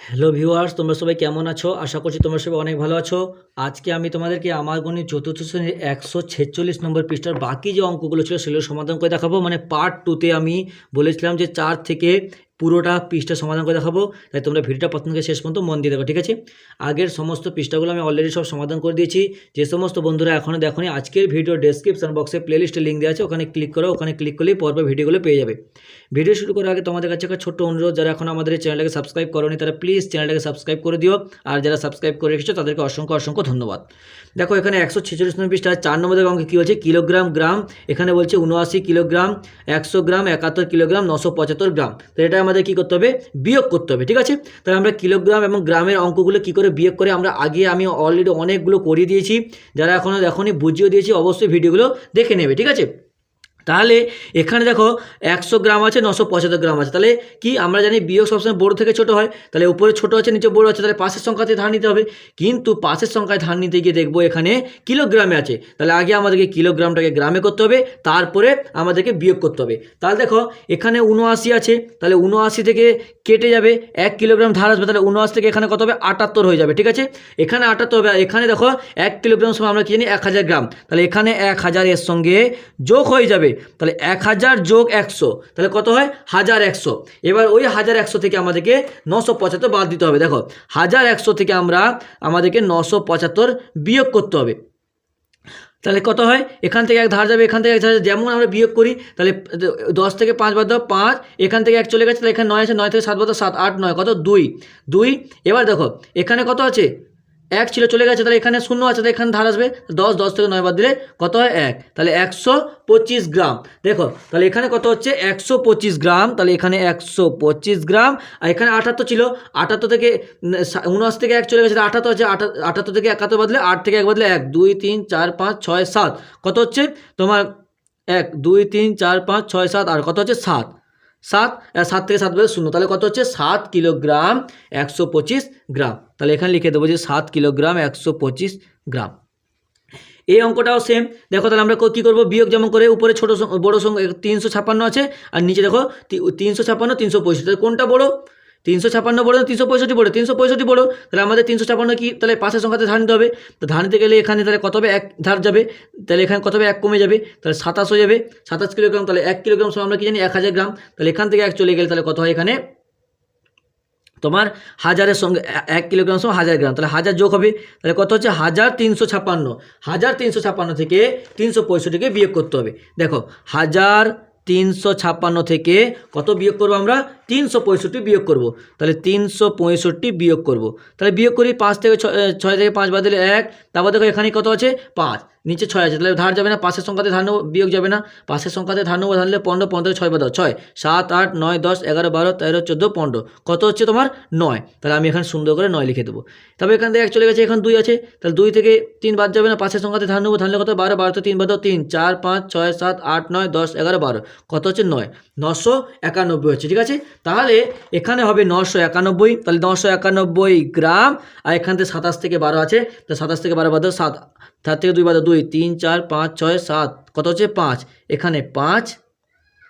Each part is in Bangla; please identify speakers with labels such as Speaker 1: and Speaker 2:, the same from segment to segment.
Speaker 1: হ্যালো ভিউয়ার্স তোমরা সবাই কেমন আছো? আশা করছি তোমরা সবাই অনেক ভালো আছো। আজকে আমি তোমাদেরকে আমার গণিত চতুর্থ শ্রেণির একশো ছেচল্লিশ নম্বর পৃষ্ঠার বাকি যে অঙ্কগুলো ছিল সেগুলো সমাধান করে দেখাবো। মানে পার্ট টুতে আমি বলেছিলাম যে চার থেকে পুরোটা পৃষ্ঠা সমাধান করে দেখাবো। তাই তোমরা ভিডিওটা প্রথম থেকে শেষ পর্যন্ত মন দিয়ে দেখো, ঠিক আছে? আগের সমস্ত পৃষ্ঠাগুলো আমি অলরেডি সব সমাধান করে দিয়েছি। যে সমস্ত বন্ধুরা এখনও দেখোনি, আজকের ভিডিও ডেসক্রিপশন বক্সে প্লেলিস্টে লিঙ্ক দেওয়া আছে। ওখানে ক্লিক করো, ওখানে ক্লিক করলেই পরপর ভিডিওগুলো পেয়ে যাবে। ভিডিও শুরু করার আগে তোমাদের কাছে একটা ছোট্ট অনুরোধ, যারা এখন আমাদের এই চ্যানেলটাকে সাবস্ক্রাইব করোনি, তারা প্লিজ চ্যানেলটাকে সাবস্ক্রাইব করে দিও। আর যারা সাবস্ক্রাইব করে রেখেছো, তাদেরকে অসংখ্য অসংখ্য ধন্যবাদ। দেখো, এখানে একশো ছেচল্লিশ নম্বর পৃষ্ঠা চার নম্বরের অঙ্কে কী বলছে? Kilogram, gram. এখানে বলছে উনআশি কিলোগ্রাম, একশো গ্রাম, একাত্তর কিলোগ্রাম, নশো পঁচাত্তর গ্রাম। তো এটা আমাদের কী করতে হবে? বিয়োগ করতে হবে, ঠিক আছে? তাহলে আমরা কিলোগ্রাম এবং গ্রামের অঙ্কগুলো কী করে বিয়োগ করে, আমরা আগে আমি অলরেডি অনেকগুলো করিয়ে দিয়েছি। যারা এখনও এখনই বুঝিয়ে দিয়েছি, অবশ্যই ভিডিওগুলো দেখে নেবে, ঠিক আছে? তাহলে এখানে দেখো একশো গ্রাম আছে, নশো পঁচাত্তর গ্রাম আছে। তাহলে কি আমরা জানি বিয়োগ সবসময় বড় থেকে ছোট হয়? তাহলে উপরে ছোট আছে, নিচে বড় আছে, তাহলে পাশের সংখ্যাতে ধার নিতে হবে। কিন্তু পাশের সংখ্যায় ধার নিতে গিয়ে দেখব এখানে কিলোগ্রামে আছে। তাহলে আগে আমাদেরকে কিলোগ্রামটাকে গ্রামে করতে হবে, তারপরে আমাদেরকে বিয়োগ করতে হবে। তাহলে দেখো এখানে উনআশি আছে, তাহলে উনআশি থেকে কেটে যাবে, এক কিলোগ্রাম ধার আসবে, তাহলে উনআশি থেকে এখানে কত হবে? আটাত্তর হয়ে যাবে, ঠিক আছে? এখানে আটাত্তর হবে এখানে দেখো এক কিলোগ্রাম সময় আমরা কি জানি? এক হাজার গ্রাম। তাহলে এখানে এক হাজার এর সঙ্গে যোগ হয়ে যাবে। তাহলে এক হাজার যোগ একশো, তাহলে কত হয়? হাজার একশো। এবার ওই হাজার একশো থেকে আমাদেরকে নশো পঁচাত্তর বাদ দিতে হবে। দেখো, হাজার একশো থেকে আমরা আমাদেরকে নশো পঁচাত্তর বিয়োগ করতে হবে। তাহলে কত হয়? এখান থেকে এক ধার যাবে, এখান থেকে এক ধার। যেমন আমরা বিয়োগ করি, তাহলে দশ থেকে পাঁচ বাদ দাও, পাঁচ। এখান থেকে এক চলে গেছে, তাহলে এখানে নয় আছে, নয় থেকে সাত বাদ দাও, সাত, আট, নয়, কত? দুই। দুই। এবার দেখো, এখানে কত আছে? এক ছিল চলে গেছে, তাহলে এখানে শূন্য আছে, তাহলে এখানে ধার আসবে দশ দশ থেকে নয় বাদ দিলে কত হয়? এক। তাহলে একশো পঁচিশ গ্রাম। দেখো, তাহলে এখানে কত হচ্ছে? একশো পঁচিশ গ্রাম। তাহলে এখানে একশো পঁচিশ গ্রাম। আর এখানে আঠাত্তর ছিল। আটাত্তর থেকে উনআশি থেকে এক চলে গেছে হচ্ছে আটা, আটাত্তর থেকে একাত্তর বদলে আট থেকে এক বদলে এক। দুই, তিন, চার, পাঁচ, ছয়, সাত। কত হচ্ছে? তোমার এক, দুই, তিন, চার, পাঁচ, ছয়, সাত। আর কত হচ্ছে? সাত। সাত সাত থেকে সাত বাজে শূন্য। তাহলে কত হচ্ছে? সাত কিলোগ্রাম একশো পঁচিশ গ্রাম। তাহলে এখানে লিখে দেবো যে সাত কিলোগ্রাম একশো পঁচিশ গ্রাম। এই অঙ্কটাও সেম দেখো তাহলে আমরা কী করব? বিয়োগ যেমন করে উপরে ছোটো বড়ো সংখ্যা তিনশো ছাপান্ন আছে, আর নিচে দেখো তিনশো ছাপান্ন তিনশো পঁয়ষট্টি কোনটা বড়ো? তিনশো ছাপ্পান্ন বড়ো তিনশো পঁয়ষট্টি বড়ো তিনশো পঁয়ষট্টি বড়ো তাহলে আমাদের তিনশো ছাপান্ন কি? তাহলে পাশের সংখ্যাতে ধার নিতে হবে। তো ধার নিতে গেলে এখানে তাহলে কত হবে? এক ধার যাবে। তাহলে এখানে কত হবে? এক কমে যাবে। তাহলে সাতাশ হয়ে যাবে। সাতাশ কিলোগ্রাম, তাহলে এক কিলোগ্রাম সময় আমরা কি জানি? এক হাজার গ্রাম। তাহলে এখান থেকে এক চলে গেলে তাহলে কত হয় এখানে? তোমার হাজারের সঙ্গে এক কিলোগ্রাম সময় হাজার গ্রাম। তাহলে হাজার যোগ হবে। তাহলে কত হচ্ছে? হাজার তিনশো ছাপ্পান্ন। হাজার তিনশো ছাপ্পান্ন থেকে তিনশো পঁয়ষট্টিকে বিয়োগ করতে হবে। দেখো, হাজার তিনশো ছাপ্পান্ন থেকে কত বিয়োগ করব আমরা? তিনশো পঁয়ষট্টি বিয়োগ করব। তাহলে তিনশো পঁয়ষট্টি বিয়োগ করব। তাহলে বিয়োগ করি পাঁচ থেকে ছয় থেকে পাঁচ বাদ দিলে এক। তারপর দেখো এখানে কত আছে? পাঁচ। নিচে ছয় আছে। তাহলে ধার যাবে না পাশের সংখ্যাতে ধার নেব, বিয়োগ যাবে না। পাশের সংখ্যাতে ধার নেব ধারলে পনেরো পনেরো ছয় বাদ ছয়, সাত, আট, নয়, দশ, এগারো, বারো, তেরো, চোদ্দ, পনেরো। কত হচ্ছে তোমার? নয়। তাহলে আমি এখানে সুন্দর করে নয় লিখে দেবো। তবে এখান থেকে এক চলে গেছে, এখন দুই আছে। তাহলে দুই থেকে তিন বাদ যাবে না পাশের সংখ্যাতে ধার নেব। ধারলে কত? বারো বারো তো তিন বাদ তিন, চার, পাঁচ, ছয়, সাত, আট, নয়, দশ, এগারো, বারো। কত হচ্ছে? নয়। নশো একানব্বই হচ্ছে, ঠিক আছে? তাহলে এখানে হবে নশো একানব্বই, তাহলে নশো একানব্বই গ্রাম, আর এখান থেকে সাতাশ থেকে বারো আছে, তো সাতাশ থেকে বারো বাদ সাত তার থেকে দুই বাদ দুই, তিন, চার, পাঁচ, ছয়, সাত, কত হচ্ছে পাঁচ? এখানে পাঁচ,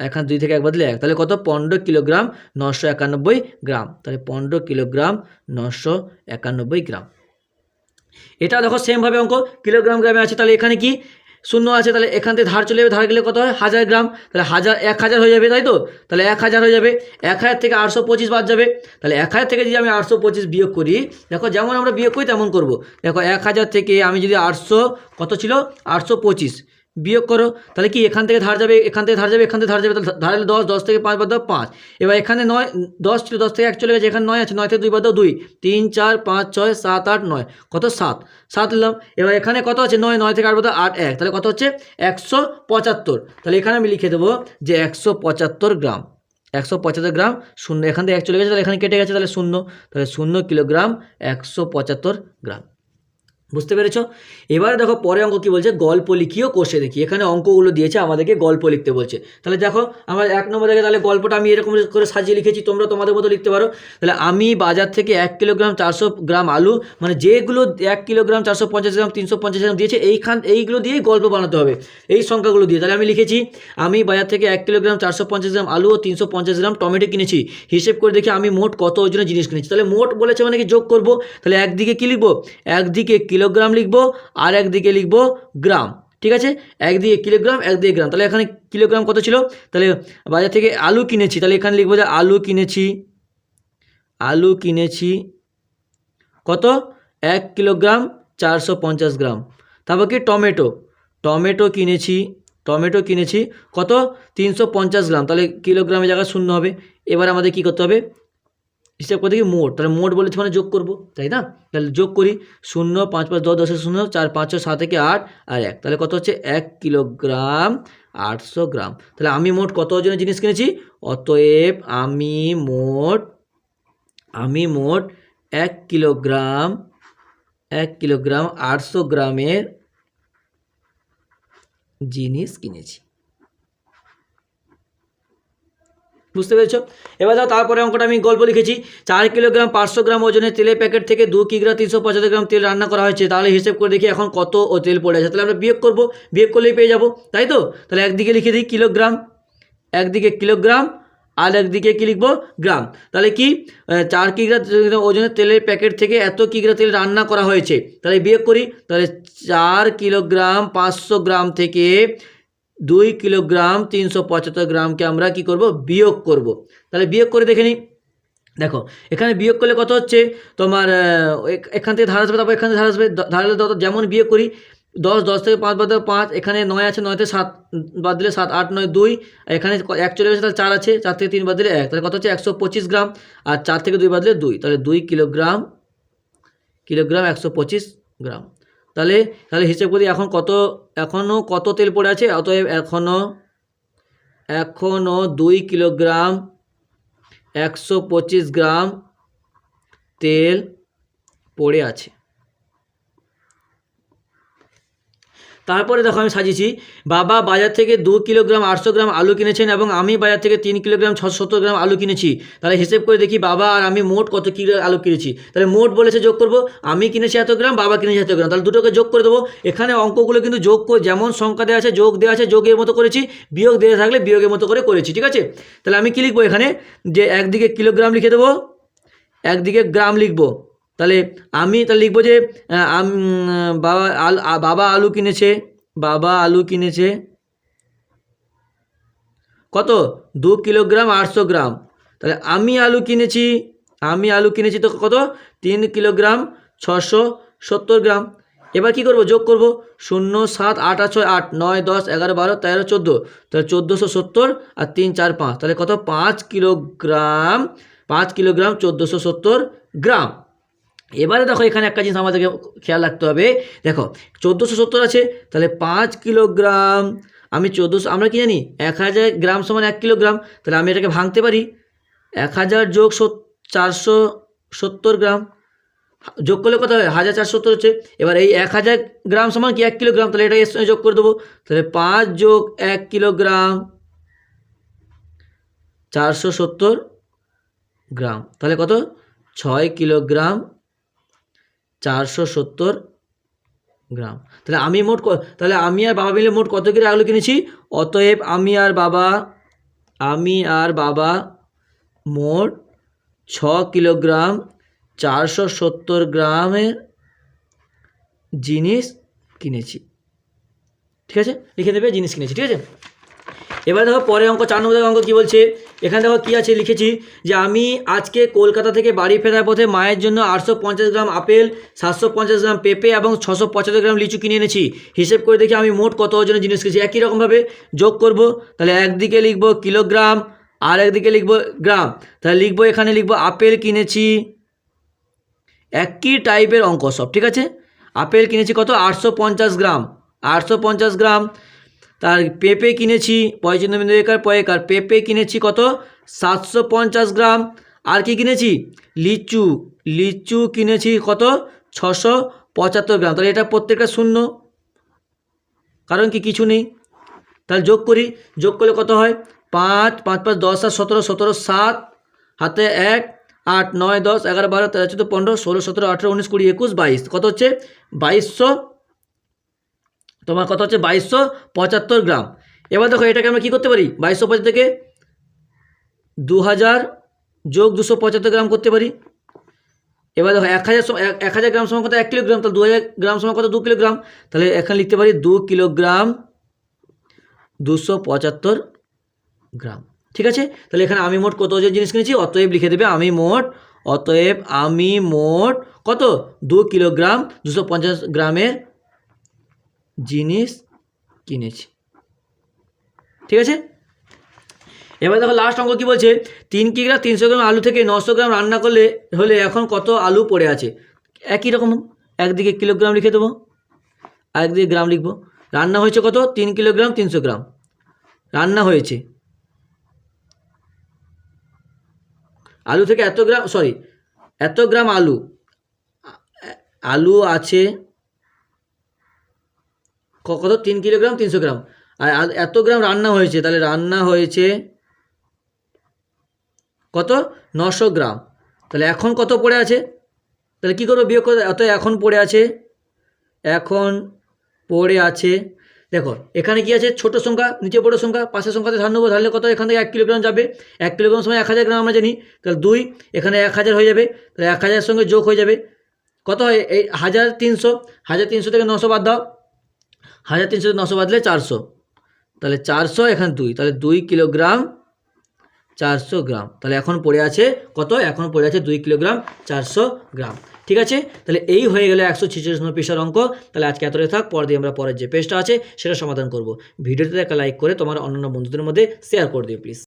Speaker 1: এখানে দুই থেকে এক বদলে এক, তাহলে কত? পনেরো কিলোগ্রাম নশো একানব্বই গ্রাম, তাহলে পনেরো কিলোগ্রাম নশো একানব্বই গ্রাম। এটা দেখো সেমভাবে অঙ্ক, কিলোগ্রাম গ্রামে আছে, তাহলে এখানে কি? শূন্য আছে, তাহলে এখান থেকে ধার চলে যাবে, ধার গেলে কত হয়? হাজার গ্রাম। তাহলে হাজার, এক হাজার হয়ে যাবে, তাই তো? তাহলে এক হাজার হয়ে যাবে। এক হাজার থেকে আটশো পঁচিশ বাদ যাবে। তাহলে এক হাজার থেকে যদি আমি আটশো পঁচিশ বিয়োগ করি, দেখো যেমন আমরা বিয়োগ করি, তেমন করব। দেখো এক হাজার থেকে আমি যদি আটশো, কত ছিল? আটশো পঁচিশ। বিয়োগ করো, তাহলে কি এখান থেকে ধার যাবে, এখান থেকে ধার যাবে, এখান থেকে ধার যাবে ধার হলে দশ দশ থেকে পাঁচ বাদ দাও পাঁচ। এবার এখানে নয়, দশ ছিল, দশ থেকে এক চলে গেছে, এখানে নয় আছে, নয় থেকে দুই বাদ দাও দুই। তিন, চার, পাঁচ, ছয়, সাত, আট, নয়। কত? সাত। সাত নিলাম। এবার এখানে কত আছে? নয় নয় থেকে আট বাদ আট, এক। তাহলে কত হচ্ছে? একশো পঁচাত্তর। তাহলে এখানে আমি লিখে দেবো যে একশো পঁচাত্তর গ্রাম। একশো পঁচাত্তর গ্রাম শূন্য। এখান থেকে এক চলে গেছে, তাহলে এখানে কেটে গেছে, তাহলে শূন্য। তাহলে শূন্য কিলোগ্রাম একশো পঁচাত্তর গ্রাম। বুঝতে পেরেছ? এবারে দেখো পরে অঙ্ক কি বলছে? গল্প লিখিও কোষে দেখি। এখানে অঙ্কগুলো দিয়েছে, আমাদেরকে গল্প লিখতে বলছে। তাহলে দেখো, আমার এক নম্বর দেখে তাহলে গল্পটা আমি এরকম করে সাজিয়ে লিখেছি, তোমরা তোমাদের মতো লিখতে পারো। তাহলে আমি বাজার থেকে এক কিলোগ্রাম চারশো গ্রাম আলু মানে যেগুলো এক কিলোগ্রাম চারশো পঞ্চাশ গ্রাম, তিনশো পঞ্চাশ গ্রাম দিয়েছে, এইখান, এইগুলো দিয়েই গল্প বানাতে হবে। এই সংখ্যাগুলো দিয়ে তাহলে আমি লিখেছি, আমি বাজার থেকে এক কিলোগ্রাম চারশো পঞ্চাশ গ্রাম আলু ও তিনশো পঞ্চাশ গ্রাম টমেটো কিনেছি। হিসেব করে দেখি আমি মোট কত ওজনের জিনিস কিনেছি। তাহলে মোট বলেছে মানে কি যোগ করব? তাহলে একদিকে কী লিখব? একদিকে কিলোগ্রাম লিখব আর একদিকে লিখব গ্রাম ঠিক আছে? একদিকে কিলোগ্রাম একদিকে গ্রাম তাহলে এখানে কিলোগ্রাম কত ছিল? তাহলে বাজার থেকে আলু কিনেছি, তাহলে এখানে লিখব যে আলু কিনেছি আলু কিনেছি কত? এক কিলোগ্রাম চারশো পঞ্চাশ গ্রাম তারপর কি? টমেটো টমেটো কিনেছি টমেটো কিনেছি কত? তিনশো পঞ্চাশ গ্রাম তাহলে কিলোগ্রামের জায়গায় শূন্য হবে। এবার আমাদের কি করতে হবে? হিসাব করতে কি মোট, তাহলে মোট বলেছে মানে যোগ করব, তাই না? তাহলে যোগ করি শূন্য, পাঁচ পাঁচ, দশ দশের শূন্য, চার, পাঁচ, ছয়, সাত থেকে আট আর এক। তাহলে কত হচ্ছে? এক কিলোগ্রাম আটশো গ্রাম। তাহলে আমি মোট কত ওজনের জিনিস কিনেছি? অতএব আমি মোট আমি মোট এক কিলোগ্রাম এক কিলোগ্রাম আটশো গ্রামের জিনিস কিনেছি। বুঝতে পেরেছ? এবার দাও তারপরে অঙ্কটা আমি গল্প লিখেছি। চার কিলোগ্রাম পাঁচশো গ্রাম ওজনের তেলের প্যাকেট থেকে দু কিগ্রা তিনশো পঁচাত্তর গ্রাম তেল রান্না করা হয়েছে। তাহলে হিসেব করে দেখি এখন কত ও তেল পড়ে আছে। তাহলে আমরা বিয়োগ করব। বিয়োগ করলেই পেয়ে যাব। তাই তো? তাহলে একদিকে লিখে দিই কিলোগ্রাম, একদিকে কিলোগ্রাম আর একদিকে কী লিখব? গ্রাম। তাহলে কি? চার কিগ্রা ওজনের তেলের প্যাকেট থেকে এত কিগ্রা তেল রান্না করা হয়েছে। তাহলে বিয়োগ করি। তাহলে চার কিলোগ্রাম পাঁচশো গ্রাম থেকে দুই কিলোগ্রাম তিনশো পঁচাত্তর গ্রামকে আমরা কি করব? বিয়োগ করব। তাহলে বিয়োগ করে দেখে নিই। দেখো, এখানে বিয়োগ করলে কত হচ্ছে? তোমার এখান থেকে ধার আসবে, তারপর এখান থেকে ধার আসবে। দ- ধার তত- যেমন বিয়োগ করি, দশ দশ থেকে পাঁচ বাদ দেবো পাঁচ, এখানে নয় আছে নয় থেকে সাত বাদ দিলে সাত, আট, নয়, দুই এখানে এক চলে গেছে, তাহলে চার আছে, চার থেকে তিন বাদ দিলে এক, তাহলে কত হচ্ছে? একশো পঁচিশ গ্রাম, আর চার থেকে দুই বাদ দিলে দুই, তাহলে দুই কিলোগ্রাম কিলোগ্রাম একশো পঁচিশ গ্রাম। তাহলে তাহলে হিসেব করি এখন কত এখনও কত তেল পড়ে আছে? অতএব এখনও এখনও দুই কিলোগ্রাম একশো পঁচিশ গ্রাম তেল পড়ে আছে। তারপরে দেখো আমি সাজিয়েছি, বাবা বাজার থেকে দু কিলোগ্রাম আটশো গ্রাম আলু কিনেছেন এবং আমি বাজার থেকে তিন কিলোগ্রাম ছশো সত্তর গ্রাম আলু কিনেছি। তাহলে হিসেব করে দেখি, বাবা আর আমি মোট কত কিলো আলু কিনেছি। তাহলে মোট বলেছে যোগ করব, আমি কিনেছি এত গ্রাম, বাবা কিনেছে এত গ্রাম। তাহলে দুটোকে যোগ করে দেবো। এখানে অঙ্কগুলো কিন্তু যোগ করে যেমন সংখ্যা দেওয়া আছে, যোগ দেওয়া আছে, যোগের মতো করেছি, বিয়োগ দেওয়া থাকলে বিয়োগের মতো করে করেছি, ঠিক আছে? তাহলে আমি কী লিখব এখানে? যে একদিকে কিলোগ্রাম লিখে দেবো, একদিকে গ্রাম লিখব। তাহলে আমি তাহলে লিখব যে বাবা আলু বাবা আলু কিনেছে। বাবা আলু কিনেছে। কত? দু কিলোগ্রাম আটশো গ্রাম। তাহলে আমি আলু কিনেছি, আমি আলু কিনেছি তো কত? তিন কিলোগ্রাম ছশো সত্তর গ্রাম। এবার কি করব? যোগ করব। শূন্য সাত আট আট ছয় আট, নয় দশ এগারো বারো তেরো চোদ্দ। তাহলে চোদ্দোশো সত্তর আর তিন চার পাঁচ। তাহলে কত? পাঁচ কিলোগ্রাম পাঁচ কিলোগ্রাম চোদ্দোশো সত্তর গ্রাম। এবারে দেখো এখানে একটা জিনিস আমাদেরকে খেয়াল রাখতে হবে। দেখো, চোদ্দোশো সত্তর আছে, তাহলে পাঁচ কিলোগ্রাম, আমি চোদ্দোশো, আমরা কি জানি? এক হাজার গ্রাম সমান এক কিলোগ্রাম, তাহলে আমি এটাকে ভাঙতে পারি। এক হাজার যোগ চারশো সত্তর গ্রাম, যোগ করলে কত হয়? হাজার চারশো সত্তর হচ্ছে। এবার এই এক হাজার গ্রাম সমান কি? এক কিলোগ্রাম, তাহলে এটা এর সঙ্গে যোগ করে দেবো। তাহলে পাঁচ যোগ এক কিলোগ্রাম, চারশো সত্তর গ্রাম, তাহলে কত? ছয় কিলোগ্রাম চারশো সত্তর গ্রাম। তাহলে আমি মোট তাহলে আমি আর বাবা মিলে মোট কত কিলো আলু কিনেছি? অতএব আমি আর বাবা, আমি আর বাবা মোট ছ কিলোগ্রাম চারশো সত্তর গ্রামের জিনিস কিনেছি। ঠিক আছে? লিখে দেবে জিনিস কিনেছি, ঠিক আছে? এবার দেখো পরে অঙ্ক, চার নম্বর অঙ্ক কী বলছে? এখানে দেখো কী আছে লিখেছি যে আমি আজকে কলকাতা থেকে বাড়ি ফেরার পথে মায়ের জন্য আটশো পঞ্চাশ গ্রাম আপেল, সাতশো পঞ্চাশ গ্রাম পেঁপে এবং ছশো গ্রাম লিচু কিনে এনেছি। হিসেব করে দেখি আমি মোট কত ওজনের জিনিস কিনেছি। একই রকমভাবে যোগ করব, তাহলে একদিকে লিখব কিলোগ্রাম, আর একদিকে লিখব গ্রাম। তাহলে লিখব এখানে লিখব আপেল কিনেছি। একই টাইপের অঙ্ক সব, ঠিক আছে? আপেল কিনেছি কত? আটশো পঞ্চাশ গ্রাম। আটশো পঞ্চাশ গ্রাম তার পেঁপে কিনেছি পয়চিহ্ন বিন্দু একার পয়েকার পেঁপে কিনেছি কত? সাতশো পঞ্চাশ গ্রাম। আর কি কিনেছি? লিচু। লিচু কিনেছি কত? ছশো পঁচাত্তর গ্রাম। তাহলে এটা প্রত্যেকটা শূন্য। কারণ কি? কিছু নেই। তাহলে যোগ করি। যোগ করলে কত হয়? পাঁচ পাঁচ পাঁচ দশ আর সতেরো সতেরো সাত, হাতে এক, আট, নয়, দশ, এগারো, বারো, তেরো, চোদ্দ, পনেরো, ষোলো, সতেরো, আঠেরো, উনিশ, কুড়ি, একুশ, বাইশ। কত হচ্ছে? বাইশশো তোমার কত হচ্ছে বাইশশো পঁচাত্তর গ্রাম। এবার দেখো এটাকে আমরা কী করতে পারি? বাইশশো পঁচাত্তর থেকে দু হাজার যোগ দুশো পঁচাত্তর গ্রাম করতে পারি। এবার দেখো এক হাজার এক- হাজার গ্রাম সমান কত? এক কিলোগ্রাম। তাহলে দু হাজার গ্রাম সমান কত? দু কিলোগ্রাম। তাহলে এখানে লিখতে পারি দু কিলোগ্রাম দুশো পঁচাত্তর গ্রাম। ঠিক আছে? তাহলে এখানে আমি মোট কত ওজন জিনিস কিনেছি? অতএব লিখে দেবে আমি মোট অতএব আমি মোট কত? দু কিলোগ্রাম দুশো পঞ্চাশ গ্রামের জিনিস কিনেছি। ঠিক আছে? এবার দেখো লাস্ট অঙ্ক কী বলছে? তিন কিগ্রা তিনশো গ্রাম আলু থেকে নশো গ্রাম রান্না করলে, হলে এখন কত আলু পড়ে আছে? একই রকম। একদিকে কিলোগ্রাম লিখে দেবো। আরেকদিকে গ্রাম লিখব। রান্না হয়েছে কত? তিন কিলোগ্রাম তিনশো গ্রাম। রান্না হয়েছে। আলু থেকে এত গ্রাম সরি এত গ্রাম আলু। আলু আছে কত? তিন কিলোগ্রাম, তিনশো গ্রাম। আর এত গ্রাম রান্না হয়েছে, তাহলে রান্না হয়েছে কত? নশো গ্রাম। তাহলে এখন কত পড়ে আছে? তাহলে কী করব? বিয়োগ করে এখন পড়ে আছে, এখন পড়ে আছে, দেখো, এখানে কি আছে? ছোট সংখ্যা, নিচে বড় সংখ্যা পাশের সংখ্যাতে ধান নেব তাহলে কত? এখান থেকে এক কিলোগ্রাম যাবে। এক কিলোগ্রাম সময় এক হাজার গ্রাম আমরা জানি। তাহলে দুই, এখানে এক হাজার হয়ে যাবে। তাহলে এক হাজারের সঙ্গে যোগ হয়ে যাবে। কত হয়? এই হাজার তিনশো হাজার তিনশো থেকে নশো বাদ দাও। হাজার তিনশো নশো বাদলে চারশো। তাহলে চারশো এখন দুই। তাহলে দুই কিলোগ্রাম চারশো গ্রাম। তাহলে এখন পড়ে আছে কত? এখন পড়ে আছে দুই কিলোগ্রাম চারশো গ্রাম। ঠিক আছে? তাহলে এই হয়ে গেলে একশো ছেচল্লিশ নম্বর পৃষ্ঠার অঙ্ক। তাহলে আজকে এতটাই থাক পরে দিয়ে আমরা পরের যে পেজটা আছে সেটা সমাধান করব। ভিডিওতে একটা লাইক করে তোমার অন্যান্য বন্ধুদের মধ্যে শেয়ার করে দিও প্লিজ